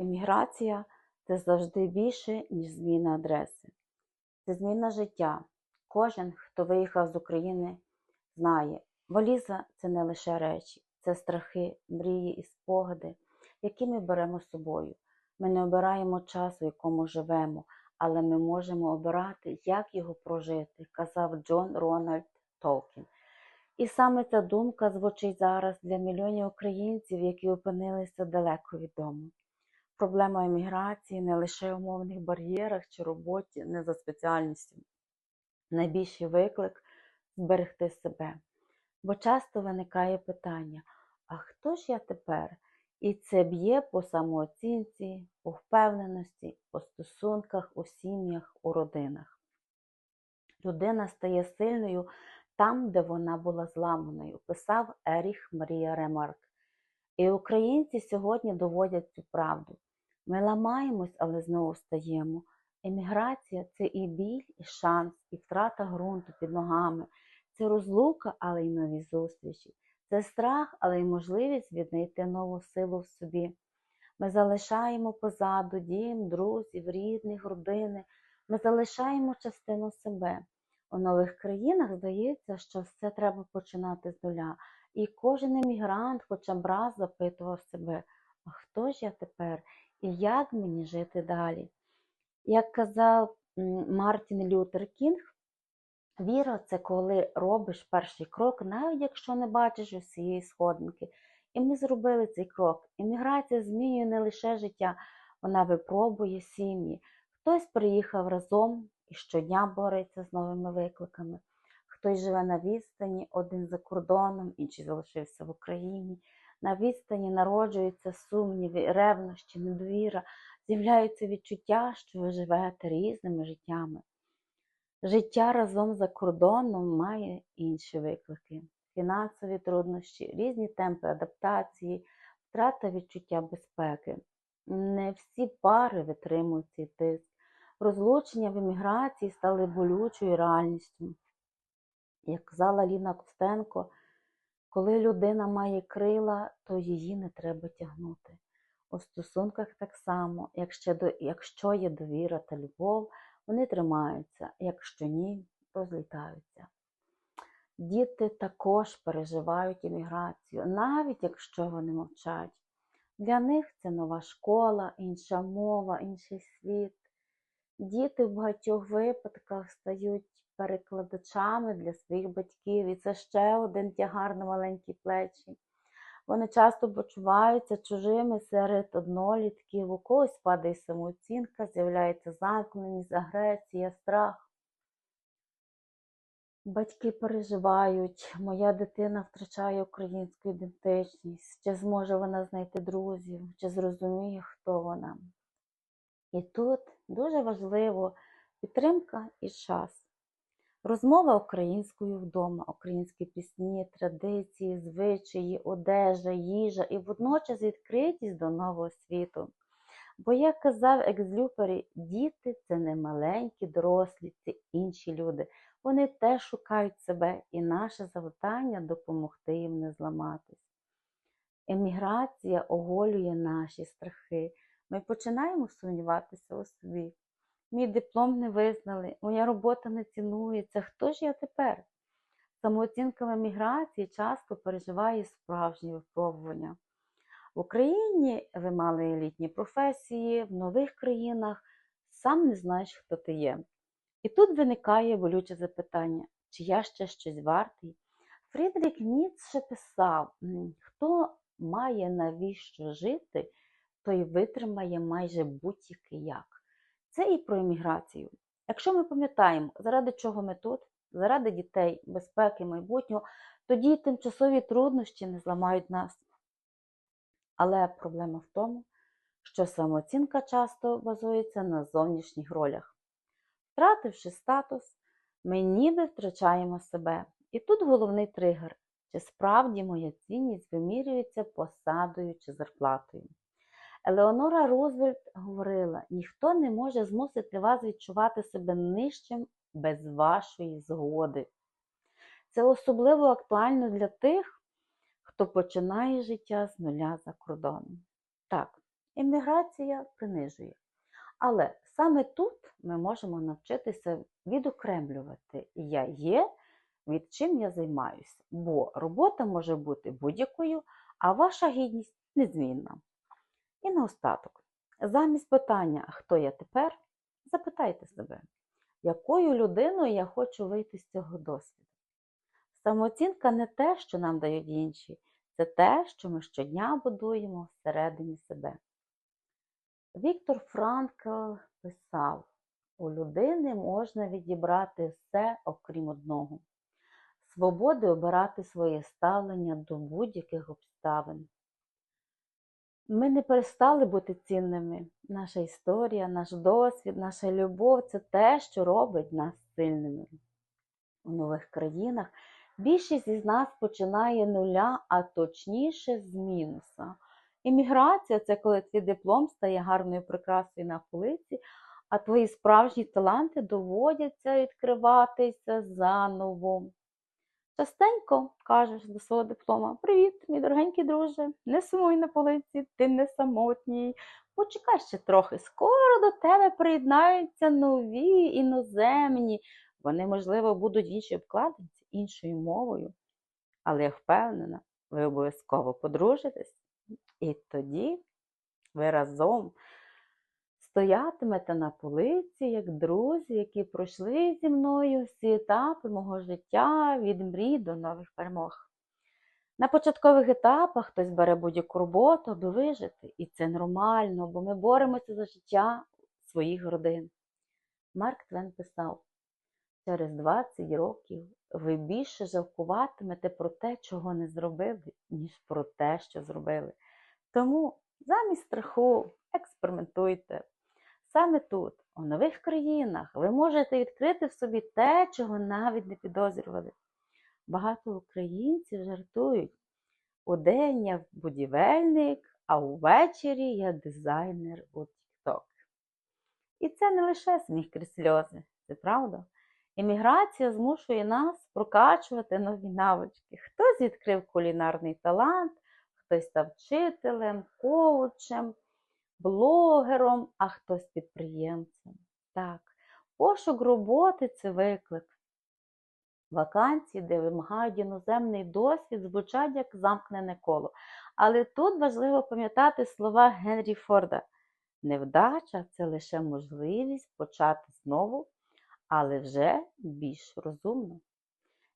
Еміграція це завжди більше, ніж зміна адреси. Це зміна життя. Кожен, хто виїхав з України, знає, валіза це не лише речі, це страхи, мрії і спогади, які ми беремо з собою. Ми не обираємо час, у якому живемо, але ми можемо обирати, як його прожити, казав Джон Рональд Толкін. І саме ця думка звучить зараз для мільйонів українців, які опинилися далеко від дому. Проблема еміграції не лише в умовних бар'єрах чи роботі не за спеціальністю. Найбільший виклик зберегти себе. Бо часто виникає питання: а хто ж я тепер? І це б'є по самооцінці, по впевненості, по стосунках у сім'ях, у родинах. Людина стає сильною там, де вона була зламаною, писав Еріх Марія Ремарк. І українці сьогодні доводять цю правду. Ми ламаємось, але знову встаємо. Еміграція це і біль, і шанс, і втрата ґрунту під ногами, це розлука, але й нові зустрічі, це страх, але й можливість віднайти нову силу в собі. Ми залишаємо позаду дім, друзів, рідних, родини. Ми залишаємо частину себе. У нових країнах здається, що все треба починати з нуля. І кожен емігрант хоча б раз запитував себе, а хто ж я тепер і як мені жити далі? Як казав Мартін Лютер Кінг, віра це коли робиш перший крок, навіть якщо не бачиш усієї сходинки. І ми зробили цей крок. Імміграція змінює не лише життя, вона випробує сім'ї. Хтось приїхав разом і щодня бореться з новими викликами. Хтось живе на відстані, один за кордоном, інший залишився в Україні. На відстані народжуються сумніви, ревнощі, недовіра, з'являються відчуття, що ви живете різними життями. Життя разом за кордоном має інші виклики: фінансові труднощі, різні темпи адаптації, втрата відчуття безпеки. Не всі пари витримують цей тиск. Розлучення в еміграції стали болючою реальністю. Як казала Ліна Костенко, коли людина має крила, то її не треба тягнути. У стосунках так само, якщо, є довіра та любов, вони тримаються, якщо ні, розлітаються. Діти також переживають еміграцію, навіть якщо вони мовчать. Для них це нова школа, інша мова, інший світ. Діти в багатьох випадках стають перекладачами для своїх батьків, і це ще один тягар на маленькі плечі. Вони часто почуваються чужими серед однолітків, у когось падає самооцінка, з'являється замкненість, агресія, страх. Батьки переживають, моя дитина втрачає українську ідентичність, чи зможе вона знайти друзів, чи зрозуміє, хто вона. І тут дуже важливо підтримка і час. Розмова українською вдома, українські пісні, традиції, звичаї, одежа, їжа і водночас відкритість до нового світу. Бо, як казав Екзлюпері, діти це не маленькі дорослі, це інші люди. Вони теж шукають себе, і наше завдання допомогти їм не зламатись. Еміграція оголює наші страхи. Ми починаємо сумніватися у собі. Мій диплом не визнали, моя робота не цінується. Хто ж я тепер? Самооцінка в еміграції часто переживає справжні випробування. В Україні ви мали елітні професії, в нових країнах сам не знаєш, хто ти є. І тут виникає болюче запитання, чи я ще щось вартий? Фрідрік Ніцше писав, хто має навіщо жити, той витримає майже будь-який як. Це і про еміграцію. Якщо ми пам'ятаємо, заради чого ми тут, заради дітей, безпеки, майбутнього, тоді тимчасові труднощі не зламають нас. Але проблема в тому, що самооцінка часто базується на зовнішніх ролях. Втративши статус, ми ніби втрачаємо себе. І тут головний тригер, чи справді моя цінність вимірюється посадою чи зарплатою. Елеонора Рузвельт говорила: ніхто не може змусити вас відчувати себе нижчим без вашої згоди. Це особливо актуально для тих, хто починає життя з нуля за кордоном. Так, Імміграція принижує. Але саме тут ми можемо навчитися відокремлювати я є, від чим я займаюся. Бо робота може бути будь-якою, а ваша гідність незмінна. І наостаток, замість питання, хто я тепер, запитайте себе, якою людиною я хочу вийти з цього досвіду. Самооцінка не те, що нам дають інші, це те, що ми щодня будуємо всередині себе. Віктор Франкл писав: у людини можна відібрати все, окрім одного свободи обирати своє ставлення до будь-яких обставин. Ми не перестали бути цінними. Наша історія, наш досвід, наша любов це те, що робить нас сильними. У нових країнах більшість із нас починає нуля, а точніше з мінуса. Імміграція це коли твій диплом стає гарною прикрасою на полиці, а твої справжні таланти доводяться відкриватися заново. Частенько кажеш до свого диплома: Привіт, мій дорогенький друже, не сумуй на полиці, ти не самотній. Почекай ще трохи, скоро до тебе приєднаються нові іноземні. Вони, можливо, будуть в обкладинці, іншою мовою. Але я впевнена, ви обов'язково подружитесь, і тоді ви разом стоятимете на полиці, як друзі, які пройшли зі мною всі етапи мого життя від мрій до нових перемог. На початкових етапах хтось бере будь-яку роботу, аби вижити, і це нормально, бо ми боремося за життя своїх родин. Марк Твен писав: через 20 років ви більше жалкуватимете про те, чого не зробили, ніж про те, що зробили. Тому замість страху експериментуйте. Саме тут, у нових країнах, ви можете відкрити в собі те, чого навіть не підозрювали. Багато українців жартують. У день я будівельник, а увечері я дизайнер у TikTok. І це не лише сміх крізь сльози, це правда. Імміграція змушує нас прокачувати нові навички. Хтось відкрив кулінарний талант, хтось став вчителем, коучем блогером, а хтось підприємцем. Так, пошук роботи це виклик. Вакансії, де вимагають іноземний досвід, звучать як замкнене коло. Але тут важливо пам'ятати слова Генрі Форда. Невдача це лише можливість почати знову, але вже більш розумно.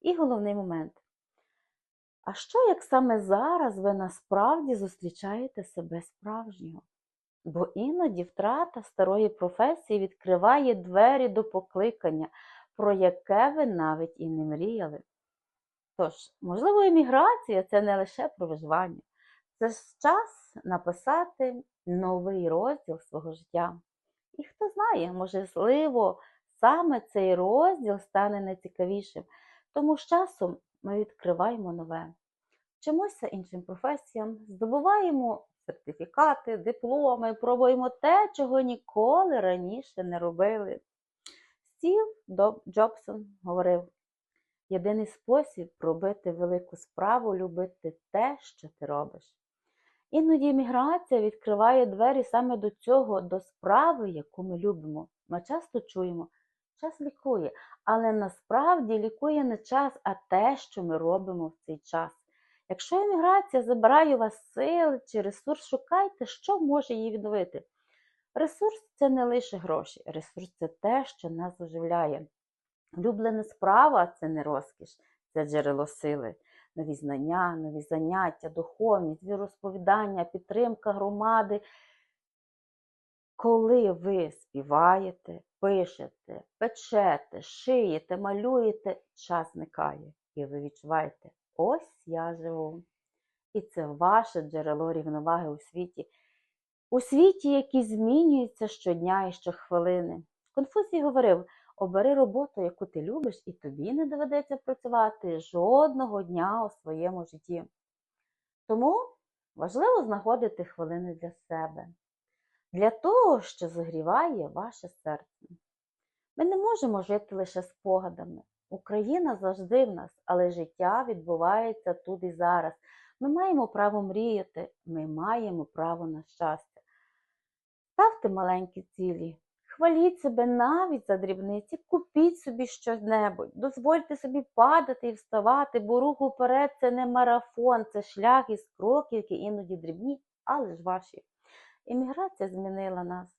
І головний момент. А що, як саме зараз ви насправді зустрічаєте себе справжнього? Бо іноді втрата старої професії відкриває двері до покликання, про яке ви навіть і не мріяли. Тож, можливо, еміграція це не лише про виживання, це ж час написати новий розділ свого життя. І хто знає, можливо, саме цей розділ стане найцікавішим, тому з часом ми відкриваємо нове, вчимося іншим професіям, здобуваємо сертифікати, дипломи, пробуємо те, чого ніколи раніше не робили. Стів Джобсон говорив: єдиний спосіб робити велику справу любити те, що ти робиш. Іноді міграція відкриває двері саме до цього, до справи, яку ми любимо. Ми часто чуємо, час лікує, але насправді лікує не час, а те, що ми робимо в цей час. Якщо еміграція забирає у вас сили чи ресурс, шукайте, що може її відновити. Ресурс це не лише гроші, ресурс це те, що нас оживляє. Улюблена справа це не розкіш, це джерело сили, нові знання, нові заняття, духовність, віросповідання, підтримка громади. Коли ви співаєте, пишете, печете, шиєте, малюєте, час зникає, і ви відчуваєте, ось я живу. І це ваше джерело рівноваги у світі. У світі, який змінюється щодня і щохвилини. Конфузій говорив: обери роботу, яку ти любиш, і тобі не доведеться працювати жодного дня у своєму житті. Тому важливо знаходити хвилини для себе, для того, що загріває ваше серце. Ми не можемо жити лише спогадами. Україна завжди в нас, але життя відбувається тут і зараз. Ми маємо право мріяти, ми маємо право на щастя. Ставте маленькі цілі, хваліть себе навіть за дрібниці, купіть собі щось-небудь, дозвольте собі падати і вставати, бо рух уперед це не марафон, це шлях із кроків, які іноді дрібні, але ж ваші. Імміграція змінила нас.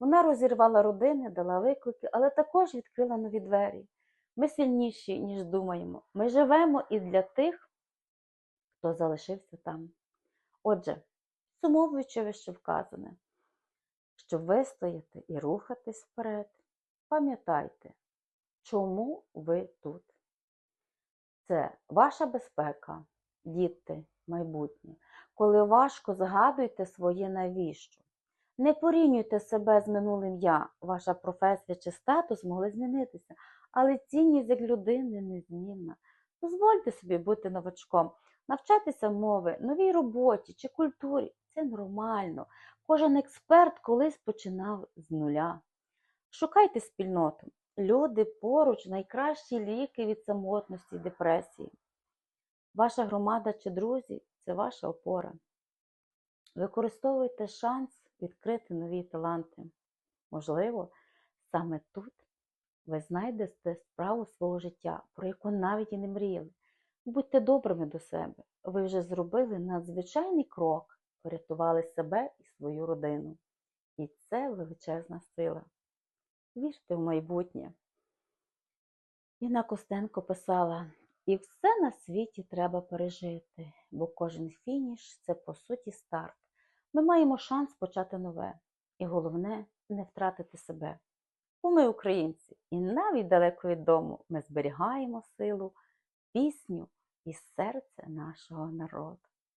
Вона розірвала родини, дала виклики, але також відкрила нові двері. Ми сильніші, ніж думаємо. Ми живемо і для тих, хто залишився там. Отже, сумовуючи вище вказане, щоб вистояти і рухатись вперед, пам'ятайте, чому ви тут. Це ваша безпека, діти, майбутнє. Коли важко, згадуйте своє навіщо. Не порівнюйте себе з минулим я. Ваша професія чи статус могли змінитися, але цінність як людини незмінна. Дозвольте собі бути новачком, навчатися мови, новій роботі чи культурі це нормально. Кожен експерт колись починав з нуля. Шукайте спільноту. Люди поруч найкращі ліки від самотності і депресії. Ваша громада чи друзі це ваша опора. Використовуйте шанс відкрити нові таланти. Можливо, саме тут ви знайдете справу свого життя, про яку навіть і не мріяли. Будьте добрими до себе. Ви вже зробили надзвичайний крок, порятували себе і свою родину. І це величезна сила. Вірте в майбутнє. Інна Костенко писала: і все на світі треба пережити, бо кожен фініш це по суті старт. Ми маємо шанс почати нове, і головне не втратити себе. Бо ми українці, і навіть далеко від дому ми зберігаємо силу, пісню і серце нашого народу.